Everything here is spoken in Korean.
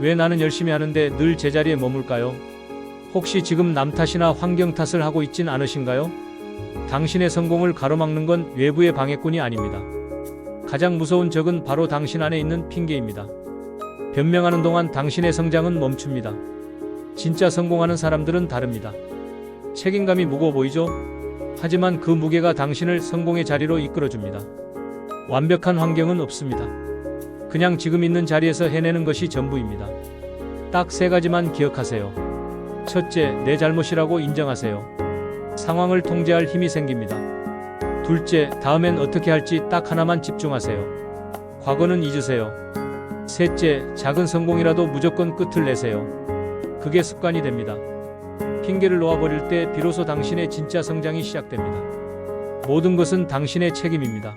왜 나는 열심히 하는데 늘 제자리에 머물까요? 혹시 지금 남 탓이나 환경 탓을 하고 있진 않으신가요? 당신의 성공을 가로막는 건 외부의 방해꾼이 아닙니다. 가장 무서운 적은 바로 당신 안에 있는 핑계입니다. 변명하는 동안 당신의 성장은 멈춥니다. 진짜 성공하는 사람들은 다릅니다. 책임감이 무거워 보이죠? 하지만 그 무게가 당신을 성공의 자리로 이끌어줍니다. 완벽한 환경은 없습니다. 그냥 지금 있는 자리에서 해내는 것이 전부입니다. 딱 세 가지만 기억하세요. 첫째, 내 잘못이라고 인정하세요. 상황을 통제할 힘이 생깁니다. 둘째, 다음엔 어떻게 할지 딱 하나만 집중하세요. 과거는 잊으세요. 셋째, 작은 성공이라도 무조건 끝을 내세요. 그게 습관이 됩니다. 핑계를 놓아버릴 때 비로소 당신의 진짜 성장이 시작됩니다. 모든 것은 당신의 책임입니다.